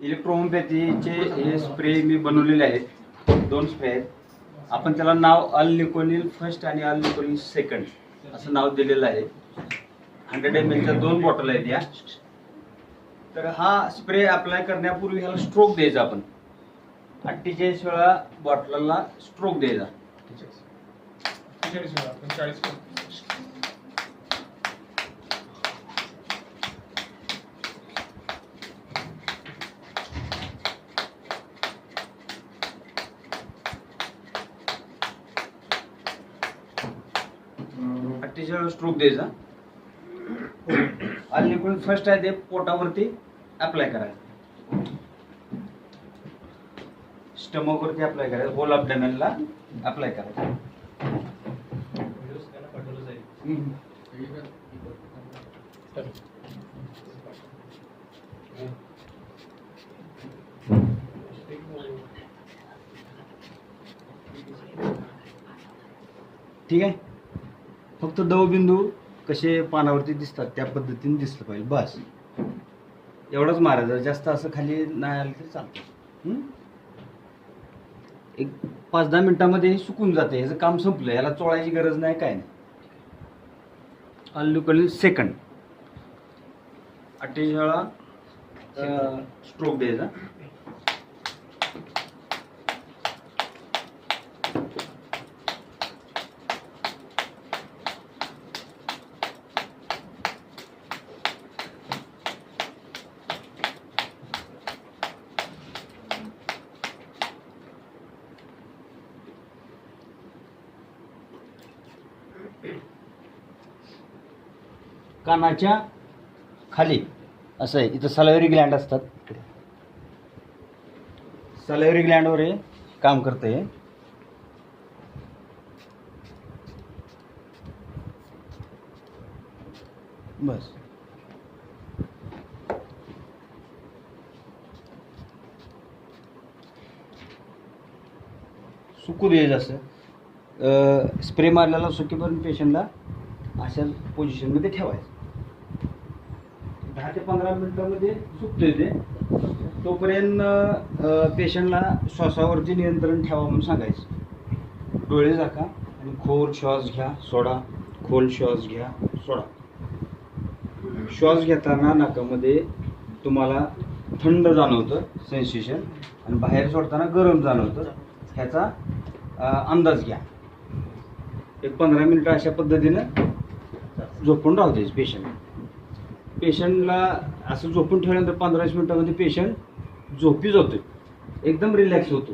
इलेक्ट्रोहोमपॅथीचे हे स्प्रे मी बनवलेले आहेत. दोन स्प्रे आहेत. आपण त्याला नाव अल निकोनिल फर्स्ट आणि अल निकोनिल सेकंड असं नाव दिलेलं आहे. हंड्रेड एम एलच्या दोन बॉटल आहेत या. तर हा स्प्रे अप्लाय करण्यापूर्वी ह्याला स्ट्रोक द्यायचा आपण. अठ्ठेचाळीस वेळा बॉटलला स्ट्रोक द्यायचा. चाळीस वेळा पण चाळीस वेळा. अठ्ठेचाळीस वेळा स्ट्रोक द्यायचा अल निकोनिल फ़र्स्ट आहे ते पोटावरती अप्लाय करायचं स्टमक वरती अप्लाय करायचं होल अपडेमेनला अप्लाय करायचं. ठीक आहे फक्त दवबिंदू कसे पानावरती दिसतात त्या पद्धतीने दिसलं पाहिजे बस. एवढंच महाराज जास्त असं खाली नाही आलं तरी चालतं. एक पाच दहा मिनिटामध्ये हे सुकून जाते ह्याचं काम संपलं याला चोळायची गरज नाही काय नाही. अल्लुकल सेकंड अठ्ठेचाळीस वेळा स्ट्रोक द्यायचा. कानाच्या खाली. असं आहे. इथं सलावरी ग्लँड असतात. सलावरी ग्लँडवर हे काम करते बस. सुकू द्यायचं असं स्प्रे मारलेला सुकीपर्यंत पेशंटला अशा पोझिशनमध्ये ठेवायचं. दहा ते पंधरा मिनिटामध्ये सुकतोय ते. तोपर्यंत पेशंटला श्वासावरती नियंत्रण ठेवा म्हणून सांगायचं. डोळे झाका आणि खोल श्वास घ्या सोडा. खोल श्वास घ्या सोडा. श्वास घेताना नाकामध्ये तुम्हाला थंड जाणवतं सेन्सेशन आणि बाहेर सोडताना गरम जाणवतं. ह्याचा अंदाज घ्या. एक पंधरा मिनिटं अशा पद्धतीनं झोपून राहू पेशंट पेशंटला असं झोपून ठेवल्यानंतर पंधरावीस मिनटामध्ये मिनिटामध्ये पेशंट झोपी जातो एकदम रिलॅक्स होतो